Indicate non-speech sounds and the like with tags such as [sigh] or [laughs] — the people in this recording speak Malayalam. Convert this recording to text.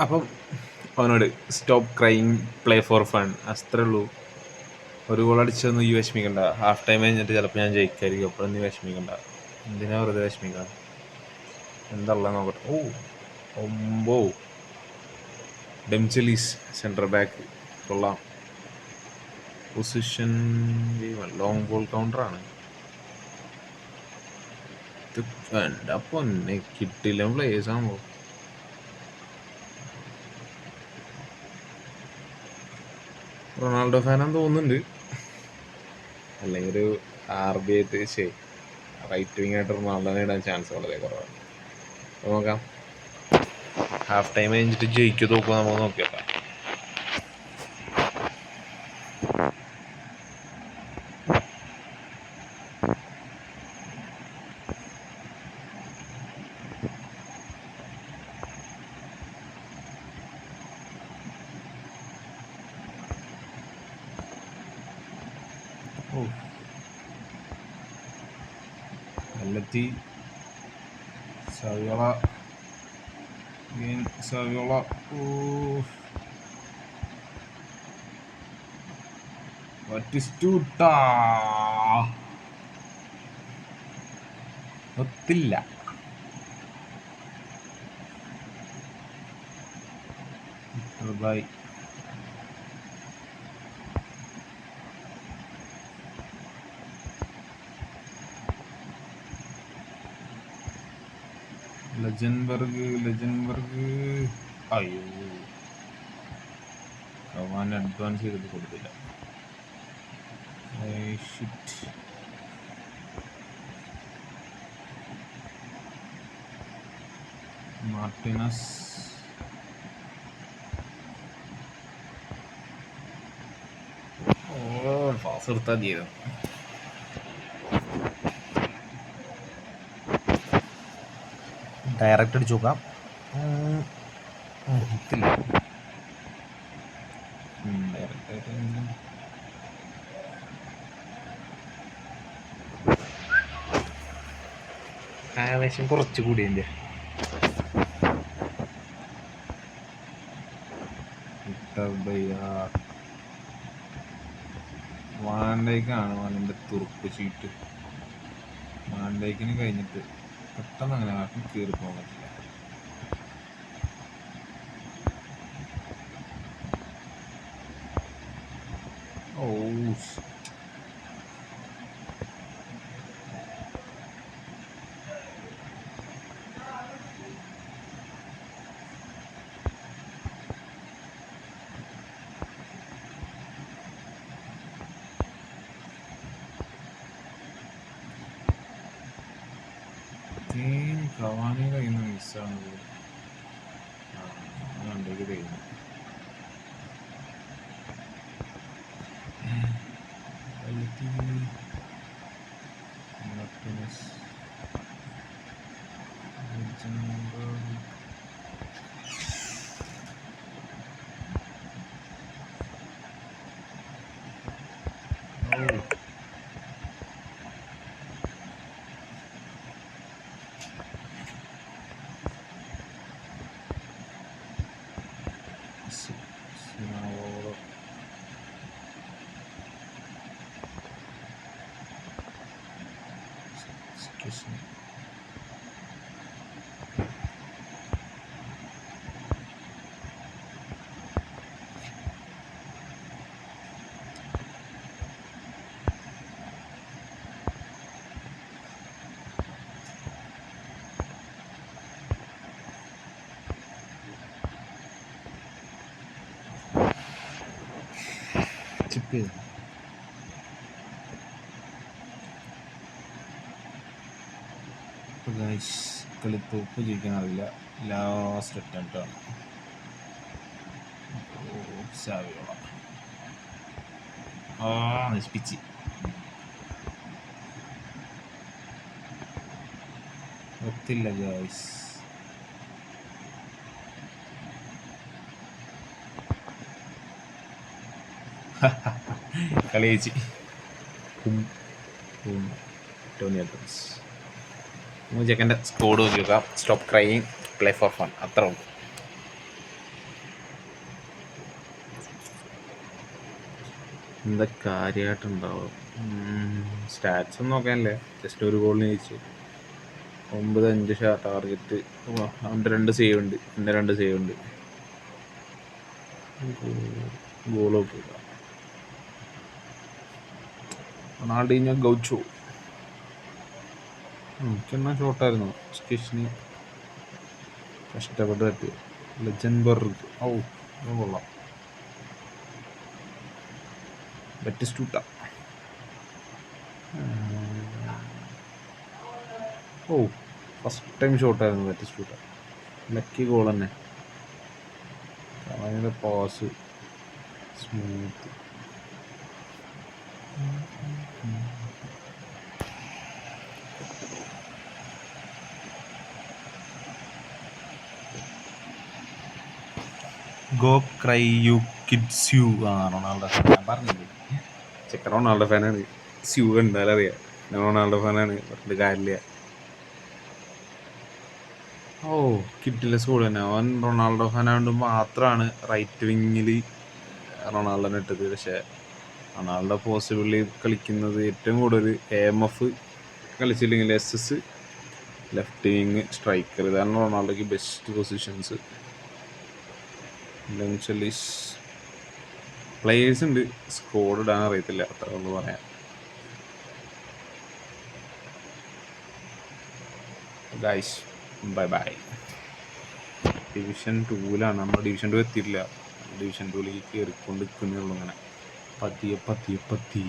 അപ്പം അവനോട് stop crime play for fun അത്രേ ഉള്ളൂ. ഒരു ഗോൾ അടിച്ചൊന്നും ഈ വിഷമിക്കണ്ട. ഹാഫ് ടൈം കഴിഞ്ഞിട്ട് ചിലപ്പോൾ ഞാൻ ജയിക്കായിരിക്കും. അപ്പോഴും നീ വിഷമിക്കണ്ട. എന്തിനാ വെറുതെ വിഷമിക്കണം? എന്തല്ല നോക്കട്ടെ. ഓ ഒമ്പോ. ഡെംചലീസ് സെന്റർ ബാക്ക് കൊള്ളാം. പൊസിഷൻ ലോങ് ബോൾ കൗണ്ടറാണ് ഇത് എന്റെ പൊന്നെ കിട്ടില്ല. പ്ലേസ് ആകുമ്പോൾ റൊണാൾഡോ ഫാനാന്ന് തോന്നുന്നുണ്ട്. അല്ലെങ്കിൽ ഒരു ആർ ബി ആയിട്ട് ശരി. റൈറ്റ് വിങ് ആയിട്ട് റൊണാൾഡോനെ ഇടാൻ ചാൻസ് വളരെ കുറവാണ്. നോക്കാം. ഹാഫ് ടൈം കഴിഞ്ഞിട്ട് ജയിക്കോ തോക്കുമോ നമുക്ക് നോക്കിയോക്കാം ഓ. വെള്ളത്തി സവിയോള സവിള. ഓ. വറ്റിസ്റ്റൂട്ടാ ഒത്തില്ല. ബൈ ലജൻബർഗ് ലജൻബർഗ്. അയ്യോ. കവാൻ അഡ്വാൻസ് ചെയ്തിട്ട് കൊടുത്തില്ല. മാർട്ടിനസ്. ഓ പാസ് എടുത്താൽ മതിയായിരുന്നു ഡയറക്റ്റ് അടിച്ച് നോക്കാം. ആവേശം കുറച്ച് കൂടിയതിന്റെ വാണ്ടേക്കാണ് വാനിന്റെ തുറുപ്പ് ചീട്ട്. വാണ്ടേക്കിന് കഴിഞ്ഞിട്ട് പെട്ടെന്ന് അങ്ങനെ ആർക്കും കയറി പോകത്തില്ല ഓ que ചിപ്പ് ചെയ്തു ഗൈസ് കളി തോപ്പ് ജയിക്കാൻ അറിയില്ല ലാസ്റ്റ് അറ്റംപ്റ്റ് ആണ്. ഓ, സാവിയോള ആ നശിപ്പിച്ച്. ഒത്തില്ല ഗൈസ് [laughs] കളിയേച്ചി. ടോണി ആൽഡ്രിച്ച് ചെക്കന്റെ സ്കോഡ് നോക്കി stop crying play for fun അത്ര ഉള്ളൂ. എന്താ കാര്യമായിട്ടുണ്ടാവും സ്റ്റാറ്റ്സ് ഒന്നും നോക്കാനല്ലേ. ജസ്റ്റ് ഒരു ഗോളിന് ജയിച്ചു ഒമ്പത് അഞ്ച് ഷാ ടാർഗറ്റ് അവന്റെ രണ്ട് സേവ് ഉണ്ട്. എന്റെ രണ്ട് സേവ് ഉണ്ട്. ഗോൾ നോക്കുക റൊണാൾഡീഞ്ഞോ ഗൗച്ചോ എനിക്കെന്ന ഷോട്ടായിരുന്നു സ്കിഷിന് കഷ്ടപ്പെട്ട് തട്ടി. ലെജൻബർഗ് ഔ കൊള്ളാം. ബെറ്റിസ്റ്റൂട്ട ഓ ഫസ്റ്റ് ടൈം ഷോട്ടായിരുന്നു ബെറ്റിസ്റ്റൂട്ട ലക്കി ഗോൾ തന്നെ. അവന്റെ pass smooth go cry you kids you ആ റൊണാൾഡോ ഞാൻ പറഞ്ഞില്ലേ? ചെക്ക റൊണാൾഡോ ഫാനാണ് സ്യൂ എന്തായാലും അറിയാം. ഞാൻ റൊണാൾഡോ ഫാനാണ് പറഞ്ഞിട്ട് കാര്യമില്ല. ഓ കിട്ടില്ല സ്കൂൾ തന്നെ. അവൻ റൊണാൾഡോ ഫാനായതുകൊണ്ട് മാത്രമാണ് റൈറ്റ് വിങ്ങിൽ റൊണാൾഡോനെ ഇട്ടത്. പക്ഷേ റൊണാൾഡോ പോസിബിളി കളിക്കുന്നത് ഏറ്റവും കൂടുതൽ A M F കളിച്ചില്ലെങ്കിൽ S S left wing striker ഇതാണ് റൊണാൾഡോയ്ക്ക് ബെസ്റ്റ് പൊസിഷൻസ് പ്ലേയേഴ്സ് ഉണ്ട്. സ്കോഡ് ഇടാൻ അറിയത്തില്ല. അത്ര കൊണ്ട് പറയാം ഗൈസ് ബൈ ബൈ ഡിവിഷൻ ടൂവിലാണ് നമ്മൾ ഡിവിഷൻ ടു എത്തിയിട്ടില്ല. ഡിവിഷൻ ടൂവിലേക്ക് കയറിക്കൊണ്ട് നിൽക്കുന്നേ ഉള്ളൂ ഇങ്ങനെ. பத்தி பத்தி பத்தி